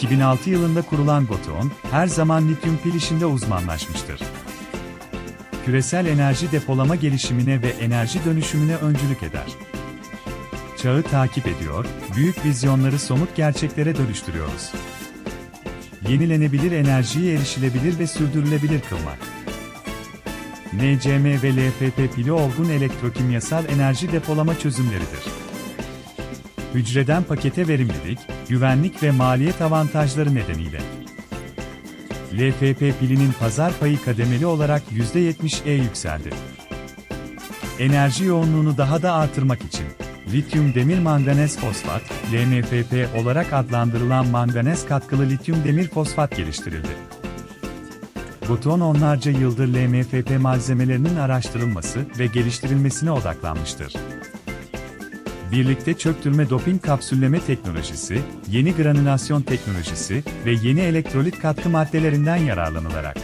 2006 yılında kurulan Goton, her zaman lityum pil işinde uzmanlaşmıştır. Küresel enerji depolama gelişimine ve enerji dönüşümüne öncülük eder. Çağı takip ediyor, büyük vizyonları somut gerçeklere dönüştürüyoruz. Yenilenebilir enerjiyi erişilebilir ve sürdürülebilir kılmak. NCM ve LFP pili olgun elektrokimyasal enerji depolama çözümleridir. Hücreden pakete verimlilik, güvenlik ve maliyet avantajları nedeniyle. LFP pilinin pazar payı kademeli olarak %70'e yükseldi. Enerji yoğunluğunu daha da artırmak için, lityum demir manganez fosfat, LMFP olarak adlandırılan manganez katkılı lityum demir fosfat geliştirildi. Buton onlarca yıldır LMFP malzemelerinin araştırılması ve geliştirilmesine odaklanmıştır. Birlikte çöktürme doping kapsülleme teknolojisi, yeni granülasyon teknolojisi ve yeni elektrolit katkı maddelerinden yararlanılarak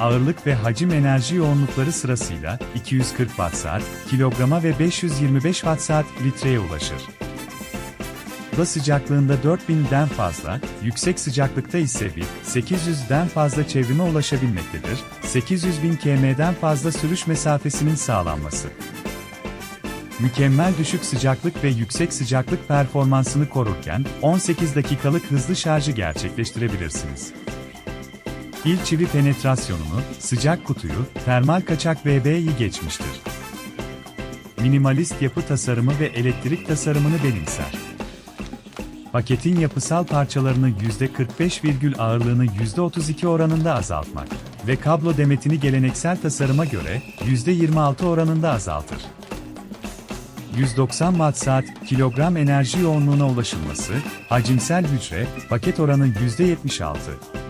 ağırlık ve hacim enerji yoğunlukları sırasıyla 240 Watt-saat, kilograma ve 525 Watt-saat litreye ulaşır. Oda sıcaklığında 4000'den fazla, yüksek sıcaklıkta ise 800'den fazla çevrime ulaşabilmektedir. 800 bin km'den fazla sürüş mesafesinin sağlanması. Mükemmel düşük sıcaklık ve yüksek sıcaklık performansını korurken 18 dakikalık hızlı şarjı gerçekleştirebilirsiniz. İl çivi penetrasyonunu, sıcak kutuyu, termal kaçak VB'yi geçmiştir. Minimalist yapı tasarımı ve elektrik tasarımını benimser. Paketin yapısal parçalarını %45, ağırlığını %32 oranında azaltmak ve kablo demetini geleneksel tasarıma göre %26 oranında azaltır. 190 watt-saat, kilogram enerji yoğunluğuna ulaşılması, hacimsel hücre, paket oranı %76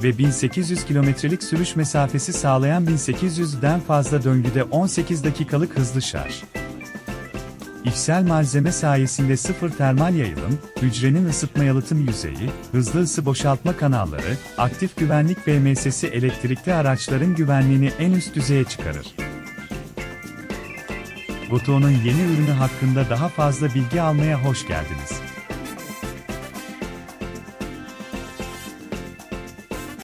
ve 1800 kilometrelik sürüş mesafesi sağlayan 1800'den fazla döngüde 18 dakikalık hızlı şarj. İçsel malzeme sayesinde sıfır termal yayılım, hücrenin ısıtma yalıtım yüzeyi, hızlı ısı boşaltma kanalları, aktif güvenlik BMS'si elektrikli araçların güvenliğini en üst düzeye çıkarır. Buton'un yeni ürünü hakkında daha fazla bilgi almaya hoş geldiniz.